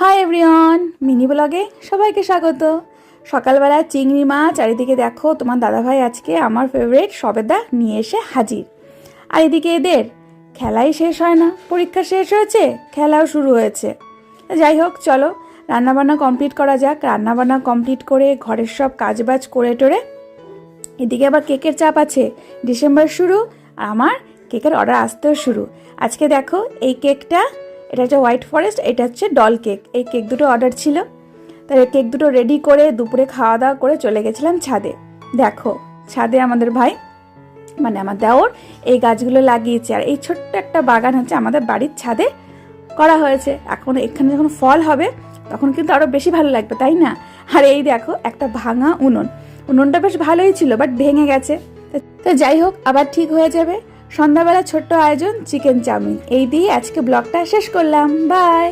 Hi everyone mini ব্লগে সবাইকে স্বাগত। সকালবেলা চিংড়ি মাছ, চারিদিকে দেখো, তোমার দাদাভাই আজকে আমার ফেভারিট সবেদা নিয়ে এসে হাজির। আর এদিকে এদের খেলাই শেষ হয় না, পরীক্ষা শেষ হয়েছে, খেলাও শুরু হয়েছে। যাই হোক, চলো, রান্নাবান্না কমপ্লিট করা যাক। রান্নাবান্না কমপ্লিট করে ঘরের সব কাজবাজ করে টোরে। এদিকে আবার কেকের চাপ আছে, ডিসেম্বর শুরু, আর আমার কেকের অর্ডার আসতেও শুরু। আজকে দেখো, এই কেকটা এটা হচ্ছে হোয়াইট ফরেস্ট, এটা হচ্ছে ডল কেক। এই কেক দুটো অর্ডার ছিল। তাই কেক দুটো রেডি করে দুপুরে খাওয়া দাওয়া করে চলে গেছিলাম ছাদে। দেখো, ছাদে আমাদের ভাই মানে আমার দেওর, এই গাছগুলো লাগিয়েছে। আর এই ছোট্ট একটা বাগান হচ্ছে আমাদের বাড়ির ছাদে করা হয়েছে। এখন এখানে যখন ফল হবে, তখন কিন্তু আরও বেশি ভালো লাগবে, তাই না? আর এই দেখো, একটা ভাঙা উনুন। উনুনটা বেশ ভালোই ছিল বাট ভেঙে গেছে। তো যাই হোক, আবার ঠিক হয়ে যাবে। সন্ধ্যাবেলা ছোট্ট আয়োজন চিকেন চাউমিন। এই দিয়ে আজকে ব্লগটা শেষ করলাম। বাই!